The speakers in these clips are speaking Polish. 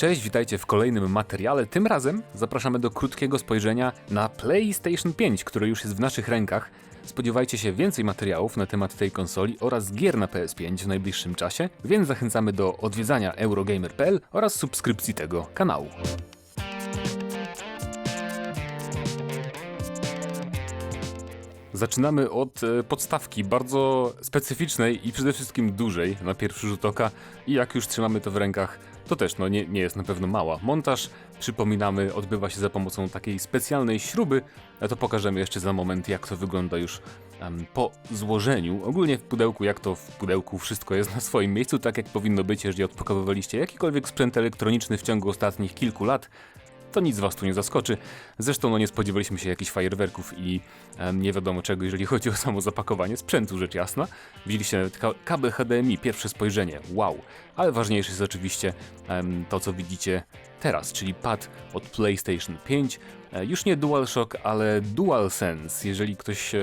Cześć, witajcie w kolejnym materiale. Tym razem zapraszamy do krótkiego spojrzenia na PlayStation 5, które już jest w naszych rękach. Spodziewajcie się więcej materiałów na temat tej konsoli oraz gier na PS5 w najbliższym czasie, więc zachęcamy do odwiedzania eurogamer.pl oraz subskrypcji tego kanału. Zaczynamy od e, podstawki, bardzo specyficznej i przede wszystkim dużej na pierwszy rzut oka. I jak już trzymamy to w rękach, to też no, nie, nie jest na pewno mała. Montaż, przypominamy, odbywa się za pomocą takiej specjalnej śruby. A to pokażemy jeszcze za moment, jak to wygląda już em, po złożeniu. Ogólnie w pudełku, jak to w pudełku, wszystko jest na swoim miejscu, tak jak powinno być, jeżeli odpakowywaliście jakikolwiek sprzęt elektroniczny w ciągu ostatnich kilku lat to nic was tu nie zaskoczy. Zresztą no, nie spodziewaliśmy się jakichś fajerwerków i em, nie wiadomo czego, jeżeli chodzi o samo zapakowanie sprzętu, rzecz jasna. Widzieliście ka- kabel HDMI, pierwsze spojrzenie, wow. Ale ważniejsze jest oczywiście em, to, co widzicie teraz, czyli pad od PlayStation 5. E, Już nie DualShock, ale DualSense. Jeżeli ktoś e,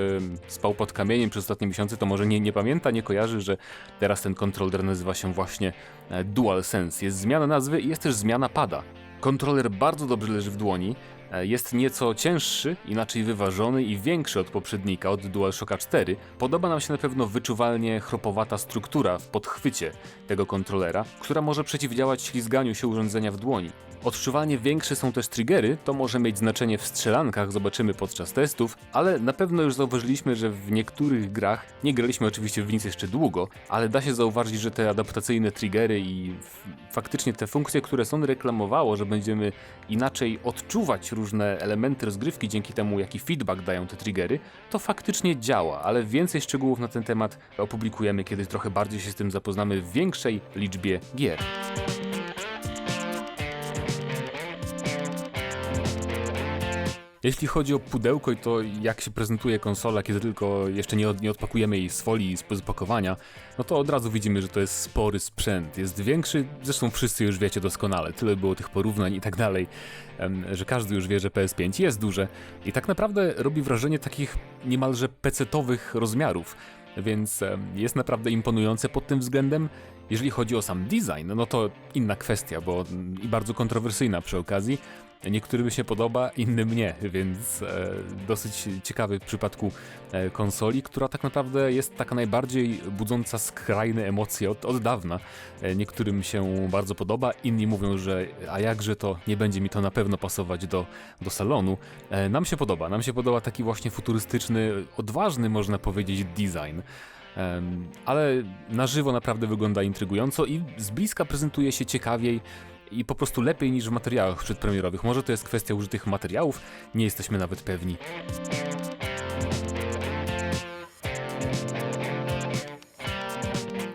spał pod kamieniem przez ostatnie miesiące, to może nie, nie pamięta, nie kojarzy, że teraz ten kontroler nazywa się właśnie e, DualSense. Jest zmiana nazwy i jest też zmiana pada. Kontroler bardzo dobrze leży w dłoni. E, Jest nieco cięższy, inaczej wyważony i większy od poprzednika, od DualShocka 4. Podoba nam się na pewno wyczuwalnie chropowata struktura w podchwycie tego kontrolera, która może przeciwdziałać ślizganiu się urządzenia w dłoni. Odczuwalnie większe są też triggery, to może mieć znaczenie w strzelankach, zobaczymy podczas testów, ale na pewno już zauważyliśmy, że w niektórych grach, nie graliśmy oczywiście w nic jeszcze długo, ale da się zauważyć, że te adaptacyjne triggery i faktycznie te funkcje, które Sony reklamowało, że będziemy inaczej odczuwać różne elementy rozgrywki dzięki temu, jaki feedback dają te triggery, to faktycznie działa, ale więcej szczegółów na ten temat opublikujemy, kiedy trochę bardziej się z tym zapoznamy w większej liczbie gier. Jeśli chodzi o pudełko i to jak się prezentuje konsola, kiedy tylko jeszcze nie, od, nie odpakujemy jej z folii z opakowania, no to od razu widzimy, że to jest spory sprzęt. Jest większy, zresztą wszyscy już wiecie doskonale, tyle było tych porównań i tak dalej, że każdy już wie, że PS5 jest duże i tak naprawdę robi wrażenie takich niemalże pecetowych rozmiarów, więc jest naprawdę imponujące pod tym względem. Jeżeli chodzi o sam design, no to inna kwestia, bo mm, i bardzo kontrowersyjna przy okazji. Niektórym się podoba, innym nie, więc e, dosyć ciekawy w przypadku e, konsoli, która tak naprawdę jest taka najbardziej budząca skrajne emocje od, od dawna. E, niektórym się bardzo podoba, inni mówią, że a jakże to, nie będzie mi to na pewno pasować do, do salonu. E, nam się podoba, nam się podoba taki właśnie futurystyczny, odważny można powiedzieć design. Ale na żywo naprawdę wygląda intrygująco i z bliska prezentuje się ciekawiej i po prostu lepiej niż w materiałach przedpremierowych. Może to jest kwestia użytych materiałów, nie jesteśmy nawet pewni.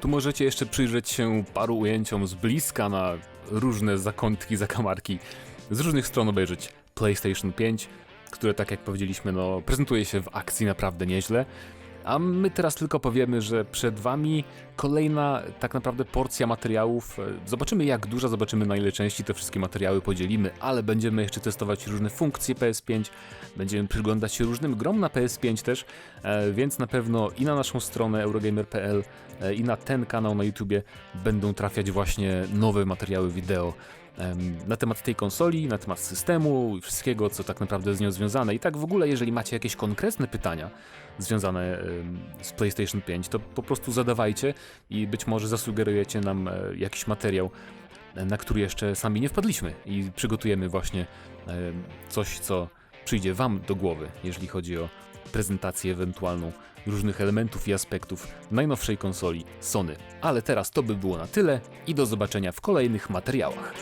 Tu możecie jeszcze przyjrzeć się paru ujęciom z bliska na różne zakątki, zakamarki, z różnych stron obejrzeć PlayStation 5, które tak jak powiedzieliśmy, no prezentuje się w akcji naprawdę nieźle. A my teraz tylko powiemy, że przed Wami kolejna tak naprawdę porcja materiałów. Zobaczymy jak duża, zobaczymy na ile części te wszystkie materiały podzielimy, ale będziemy jeszcze testować różne funkcje PS5, będziemy przyglądać się różnym grom na PS5 też, e, więc na pewno i na naszą stronę eurogamer.pl e, i na ten kanał na YouTubie będą trafiać właśnie nowe materiały wideo na temat tej konsoli, na temat systemu i wszystkiego, co tak naprawdę z nią związane. I tak w ogóle, jeżeli macie jakieś konkretne pytania związane z PlayStation 5, to po prostu zadawajcie i być może zasugerujecie nam e, jakiś materiał, e, na który jeszcze sami nie wpadliśmy i przygotujemy właśnie em, coś, co przyjdzie Wam do głowy, jeżeli chodzi o prezentację ewentualną różnych elementów i aspektów najnowszej konsoli Sony. Ale teraz to by było na tyle i do zobaczenia w kolejnych materiałach.